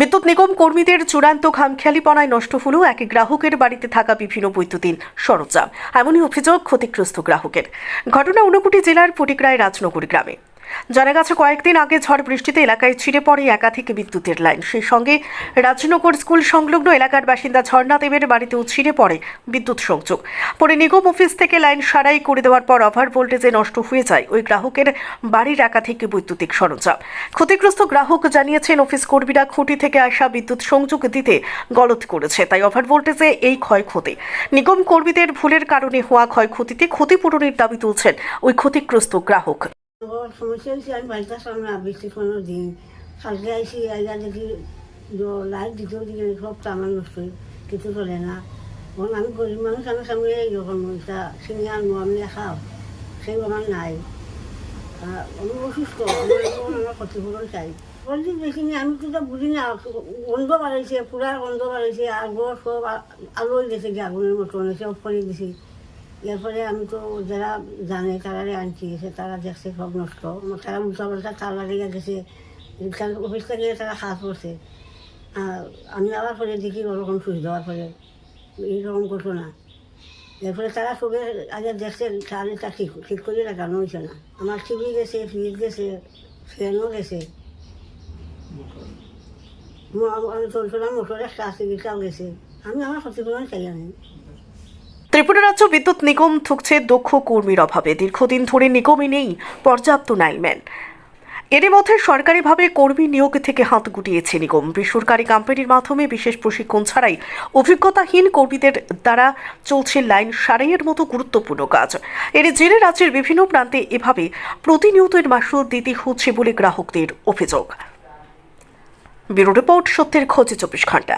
বিদ্যুৎ নিগম কর্মীদের চূড়ান্ত খামখেয়ালিপনায় নষ্ট হলো এক গ্রাহকের বাড়িতে থাকা বিভিন্ন বৈদ্যুতিন সরঞ্জাম। এমনই অভিযোগ ক্ষতিগ্রস্ত গ্রাহকের। ঘটনা ঊনকোটি জেলার ফটিকরায় রাজনগর গ্রামে। জানা গেছে, কয়েকদিন আগে ঝড় বৃষ্টিতে এলাকায় ছিঁড়ে পড়ে একাধিক বিদ্যুতের লাইন। সেই সঙ্গে রাজনগর স্কুল সংলগ্ন এলাকার বাসিন্দা ঝর্ণা দেবের বাড়িতেও ছিঁড়ে পড়ে বিদ্যুৎ সংযোগ। পরে নিগম অফিস থেকে লাইন সারাই করে দেওয়ার পর ওভার ভোল্টেজে নষ্ট হয়ে যায় ওই গ্রাহকের বাড়ির একাধিক বৈদ্যুতিক সরঞ্জাম। ক্ষতিগ্রস্ত গ্রাহক জানিয়েছেন, অফিস কর্মীরা খুঁটি থেকে আসা বিদ্যুৎ সংযোগ দিতে গলত করেছে, তাই ওভার ভোল্টেজে এই ক্ষয়ক্ষতি। নিগম কর্মীদের ভুলের কারণে হওয়া ক্ষয়ক্ষতিতে ক্ষতিপূরণের দাবি তুলছেন ওই ক্ষতিগ্রস্ত গ্রাহক। সমস্যা হয়েছে আমি বাড়িতে আসলাম না বৃষ্টি কোনো দিন কালকে আইসি আইয়া দেখি লাইট দিতেও দিকে সব আমার নষ্ট কিছু চলে না এখন আমি গরিব মানুষ আমার সামনে এরকম এটা চিনি আনব আমি খাও সেই আমার নাই আমি অসুস্থ আমার আমার ক্ষতিপূরণ চাই বলছি দেখিনি আমি তো বুঝি না গন্ধ বাড়াইছে পুরা গন্ধ বাড়াইছে আগর সব আ- আলো গেছে কি আগুনের মতন অফ করে দিছি এরপরে আমি তো যারা জানে তারারে আনছি এসে তারা দেখছে সব নষ্ট। তারা পাল্টা তালা লেগে গেছে। অফিস থেকে তারা হাত আর আমি আবার পরে দেখি ওরকম সুইচ দেওয়ার পরে এইরকম ঘটনা এরপরে তারা সবে আগে দেখছে, তাহলে তা ঠিক ঠিক করে লাগানো হয়েছে না। আমার টিভি গেছে ফ্রিজ গেছে ফ্যানও গেছে। আমি চলছিল মোটর একটা আছে গেছে। আমি আমার ক্ষতিপূরণ চাই আমি ত্রিপুরা রাজ্য বিদ্যুৎ নিগম থুকছে দক্ষ কর্মীর অভাবে। দীর্ঘদিন ধরে নিগমে নেই পর্যাপ্ত লাইনম্যান এরই মধ্যে সরকারিভাবে কর্মী নিয়োগ থেকে হাত গুটিয়েছে নিগম। বেসরকারি কোম্পানির মাধ্যমে বিশেষ প্রশিক্ষণ ছাড়াই অভিজ্ঞতাহীন কর্মীদের দ্বারা চলছে লাইন সারাইয়ের মতো গুরুত্বপূর্ণ কাজ। এর জেরে রাজ্যের বিভিন্ন প্রান্তে এভাবে প্রতিনিয়ত এর মাসুল দিতে হচ্ছে বলে গ্রাহকদের অভিযোগ। ব্যুরো রিপোর্ট সত্যের খোঁজে চব্বিশ ঘণ্টা।